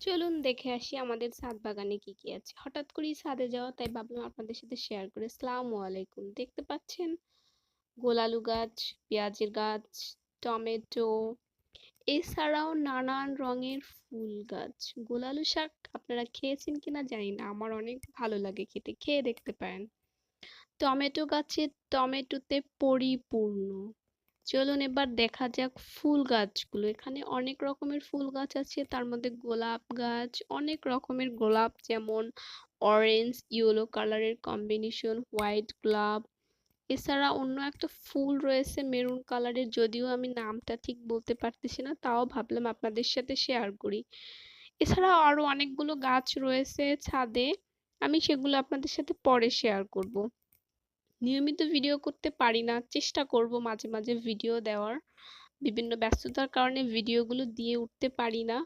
চলুন দেখে আসি আমাদের ছাদ বাগানে কি কি আছে। হঠাৎ করেই ছাদে যাওয়া, তাই ভাবলাম আপনাদের সাথে শেয়ার করে। আসসালামু আলাইকুম। দেখতে পাচ্ছেন? গোলালু গাছ, পেঁয়াজের গাছ, টমেটো, এছাড়াও নানান রঙের ফুল গাছ। গোলালু শাক আপনারা খেয়েছেন কিনা জানি না, আমার অনেক ভালো লাগে খেতে। খেয়ে দেখতে পারেন। টমেটো গাছে টমেটোতে পরিপূর্ণ। চলুন এবার দেখা যাক ফুল গাছগুলো। এখানে অনেক রকমের ফুল গাছ আছে, তার মধ্যে গোলাপ গাছ, অনেক রকমের গোলাপ যেমন অরেঞ্জ ইয়েলো কালারের কম্বিনেশন হোয়াইট গোলাপ এছাড়া অন্য একটা ফুল রয়েছে মেরুন কালারের যদিও আমি নামটা ঠিক বলতে পারতেছি না, তাও ভাবলাম আপনাদের সাথে শেয়ার করি। এছাড়া আরও অনেকগুলো গাছ রয়েছে ছাদে, আমি সেগুলো আপনাদের সাথে পরে শেয়ার করব। নিয়মিত ভিডিও করতে পারি না। চেষ্টা করব মাঝে মাঝে ভিডিও দেওয়ার। বিভিন্ন ব্যস্ততার কারণে ভিডিওগুলো দিয়ে উঠতে পারি না।